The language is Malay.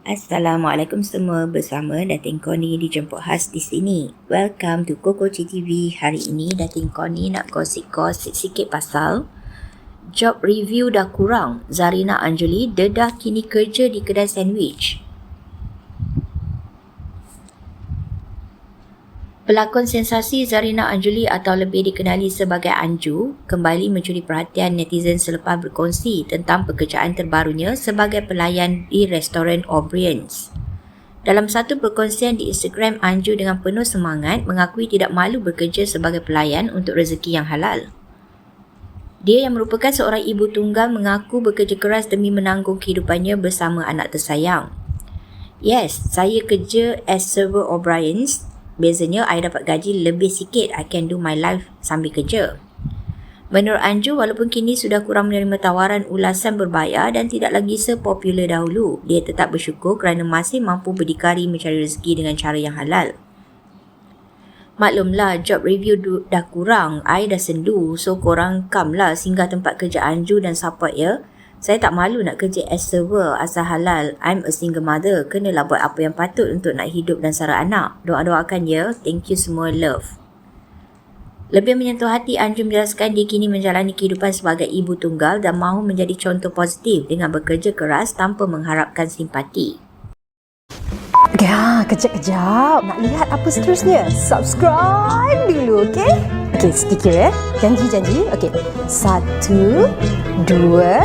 Assalamualaikum semua bersama Datin Koni dijemput khas di sini. Welcome to Koko TV. Hari ini Datin Koni nak gosip-gosip sikit pasal job review dah kurang. Zarina Anjali dedah kini kerja di kedai sandwich. Pelakon sensasi Zarina Anjuli atau lebih dikenali sebagai Anju kembali mencuri perhatian netizen selepas berkongsi tentang pekerjaan terbarunya sebagai pelayan di restoran O'Brien's. Dalam satu perkongsian di Instagram, Anju dengan penuh semangat mengakui tidak malu bekerja sebagai pelayan untuk rezeki yang halal. Dia yang merupakan seorang ibu tunggal mengaku bekerja keras demi menanggung kehidupannya bersama anak tersayang. Yes, saya kerja as server O'Brien's Bezanya, I dapat gaji lebih sikit. I can do my life sambil kerja. Menurut Anju, walaupun kini sudah kurang menerima tawaran ulasan berbayar dan tidak lagi sepopular dahulu, dia tetap bersyukur kerana masih mampu berdikari mencari rezeki dengan cara yang halal. Maklumlah, job review dah kurang. I dah sendu. So, korang come lah singgah tempat kerja Anju dan support ya. Saya tak malu nak kerja as server asal halal. I'm a single mother. Kenalah buat apa yang patut untuk nak hidup dan sara anak. Doa-doakan ya. Thank you semua. Love. Lebih menyentuh hati, Anjum menjelaskan dia kini menjalani kehidupan sebagai ibu tunggal dan mahu menjadi contoh positif dengan bekerja keras tanpa mengharapkan simpati. Ya, kejap-kejap. Nak lihat apa seterusnya? Subscribe dulu, okey? Okey, stiker ya. Janji-janji. Okey. Satu, dua,